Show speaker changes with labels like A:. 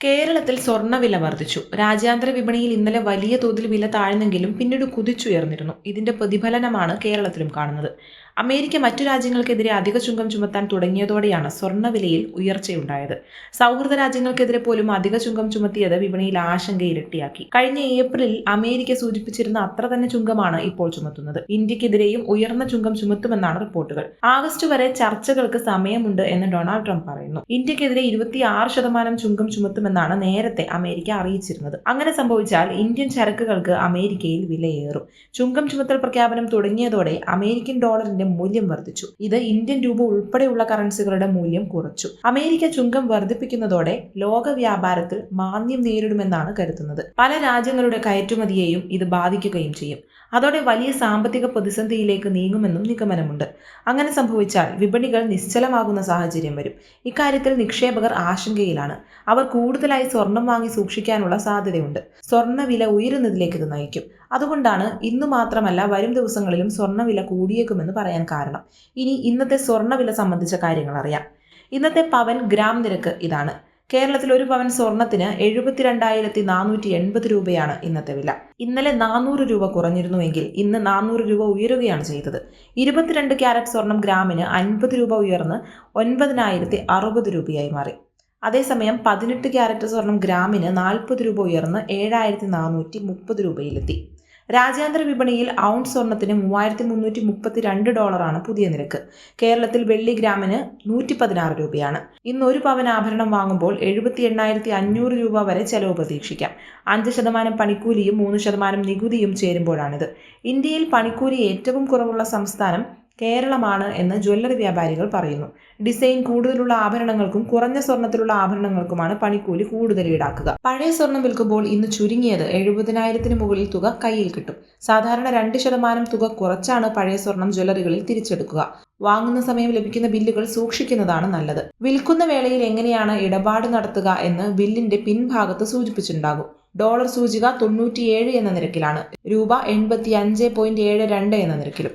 A: കേരളത്തിൽ സ്വർണവില വർദ്ധിച്ചു. രാജ്യാന്തര വിപണിയിൽ ഇന്നലെ വലിയ തോതിൽ വില താഴ്ന്നെങ്കിലും പിന്നീട് കുതിച്ചുയർന്നിരുന്നു. ഇതിന്റെ പ്രതിഫലനമാണ് കേരളത്തിലും കാണുന്നത്. അമേരിക്ക മറ്റു രാജ്യങ്ങൾക്കെതിരെ അധിക ചുങ്കം ചുമത്താൻ തുടങ്ങിയതോടെയാണ് സ്വർണവിലയിൽ ഉയർച്ചയുണ്ടായത്. സൗഹൃദ രാജ്യങ്ങൾക്കെതിരെ പോലും അധിക ചുങ്കം ചുമത്തിയത് വിപണിയിൽ ആശങ്ക ഇരട്ടിയാക്കി കഴിഞ്ഞ ഏപ്രിലിൽ അമേരിക്ക സൂചിപ്പിച്ചിരുന്ന അത്ര തന്നെ ചുങ്കമാണ് ഇപ്പോൾ ചുമത്തുന്നത്. ഇന്ത്യക്കെതിരെയും ഉയർന്ന ചുങ്കം ചുമത്തുമെന്നാണ് റിപ്പോർട്ടുകൾ. ആഗസ്റ്റ് വരെ ചർച്ചകൾക്ക് സമയമുണ്ട് എന്ന് ഡൊണാൾഡ് ട്രംപ് പറയുന്നു. ഇന്ത്യക്കെതിരെ ഇരുപത്തിയാറ് ശതമാനം ചുങ്കം ചുമത്തുമെന്നാണ് നേരത്തെ അമേരിക്ക അറിയിച്ചിരുന്നത്. അങ്ങനെ സംഭവിച്ചാൽ ഇന്ത്യൻ ചരക്കുകൾക്ക് അമേരിക്കയിൽ വിലയേറും. ചുങ്കം ചുമത്തൽ പ്രഖ്യാപനം തുടങ്ങിയതോടെ അമേരിക്കൻ ഡോളറിന്റെ മൂല്യം വർദ്ധിച്ചു. ഇത് ഇന്ത്യൻ രൂപ ഉൾപ്പെടെയുള്ള കറൻസികളുടെ മൂല്യം കുറച്ചു. അമേരിക്ക ചുങ്കം വർദ്ധിപ്പിക്കുന്നതോടെ ലോക വ്യാപാരത്തിൽ മാന്ദ്യം നേരിടുമെന്നാണ് കരുതുന്നത്. പല രാജ്യങ്ങളുടെ കയറ്റുമതിയെയും ഇത് ബാധിക്കുകയും ചെയ്യും. അതോടെ വലിയ സാമ്പത്തിക പ്രതിസന്ധിയിലേക്ക് നീങ്ങുമെന്നും നിഗമനമുണ്ട്. അങ്ങനെ സംഭവിച്ചാൽ വിപണികൾ നിശ്ചലമാകുന്ന സാഹചര്യം വരും. ഇക്കാര്യത്തിൽ നിക്ഷേപകർ ആശങ്കയിലാണ്. അവർ കൂടുതലായി സ്വർണം വാങ്ങി സൂക്ഷിക്കാനുള്ള സാധ്യതയുണ്ട്. സ്വർണ വില ഉയരുന്നതിലേക്ക് ഇത് നയിക്കും. അതുകൊണ്ടാണ് ഇന്ന് മാത്രമല്ല വരും ദിവസങ്ങളിലും സ്വർണവില കൂടിയേക്കുമെന്ന് പറയാൻ കാരണം. ഇനി ഇന്നത്തെ സ്വർണവില സംബന്ധിച്ച കാര്യങ്ങൾ അറിയാം. ഇന്നത്തെ പവൻ ഗ്രാം നിരക്ക് ഇതാണ്. കേരളത്തിൽ ഒരു പവൻ സ്വർണത്തിന് എഴുപത്തിരണ്ടായിരത്തി നാനൂറ്റി എൺപത് രൂപയാണ് ഇന്നത്തെ വില. ഇന്നലെ നാനൂറ് രൂപ കുറഞ്ഞിരുന്നുവെങ്കിൽ ഇന്ന് നാനൂറ് രൂപ ഉയരുകയാണ് ചെയ്തത്. ഇരുപത്തിരണ്ട് ക്യാരറ്റ് സ്വർണം ഗ്രാമിന് അൻപത് രൂപ ഉയർന്ന് ഒൻപതിനായിരത്തി അറുപത് രൂപയായി മാറി. അതേസമയം പതിനെട്ട് ക്യാരറ്റ് സ്വർണം ഗ്രാമിന് നാൽപ്പത് രൂപ ഉയർന്ന് ഏഴായിരത്തി നാനൂറ്റി മുപ്പത് രൂപയിലെത്തി. രാജ്യാന്തര വിപണിയിൽ ഔൺസ് സ്വർണത്തിന് മൂവായിരത്തി മുന്നൂറ്റി മുപ്പത്തി രണ്ട് ഡോളറാണ് പുതിയ നിരക്ക്. കേരളത്തിൽ വെള്ളി ഗ്രാമിന് നൂറ്റി പതിനാറ് രൂപയാണ്. ഇന്ന് ഒരു പവൻ ആഭരണം വാങ്ങുമ്പോൾ എഴുപത്തി എണ്ണായിരത്തി അഞ്ഞൂറ് രൂപ വരെ ചെലവ് പ്രതീക്ഷിക്കാം. അഞ്ച് ശതമാനം പണിക്കൂലിയും മൂന്ന് ശതമാനം നികുതിയും ചേരുമ്പോഴാണിത്. ഇന്ത്യയിൽ പണിക്കൂലി ഏറ്റവും കുറവുള്ള സംസ്ഥാനം കേരളമാണ് എന്ന് ജ്വല്ലറി വ്യാപാരികൾ പറയുന്നു. ഡിസൈൻ കൂടുതലുള്ള ആഭരണങ്ങൾക്കും കുറഞ്ഞ സ്വർണത്തിലുള്ള ആഭരണങ്ങൾക്കുമാണ് പണിക്കൂലി കൂടുതൽ ഈടാക്കുക. പഴയ സ്വർണം വിൽക്കുമ്പോൾ ഇന്ന് ചുരുങ്ങിയത് എഴുപതിനായിരത്തിന് മുകളിൽ തുക കയ്യിൽ കിട്ടും. സാധാരണ രണ്ട് ശതമാനം തുക കുറച്ചാണ് പഴയ സ്വർണം ജ്വല്ലറികളിൽ തിരിച്ചെടുക്കുക. വാങ്ങുന്ന സമയം ലഭിക്കുന്ന ബില്ലുകൾ സൂക്ഷിക്കുന്നതാണ് നല്ലത്. വിൽക്കുന്ന വേളയിൽ എങ്ങനെയാണ് ഇടപാട് നടത്തുക എന്ന് ബില്ലിന്റെ പിൻഭാഗത്ത് സൂചിപ്പിച്ചിട്ടുണ്ടാകും. ഡോളർ സൂചിക തൊണ്ണൂറ്റിയേഴ് എന്ന നിരക്കിലാണ്. രൂപ എൺപത്തി അഞ്ച് പോയിന്റ് ഏഴ് രണ്ട് എന്ന നിരക്കിലും.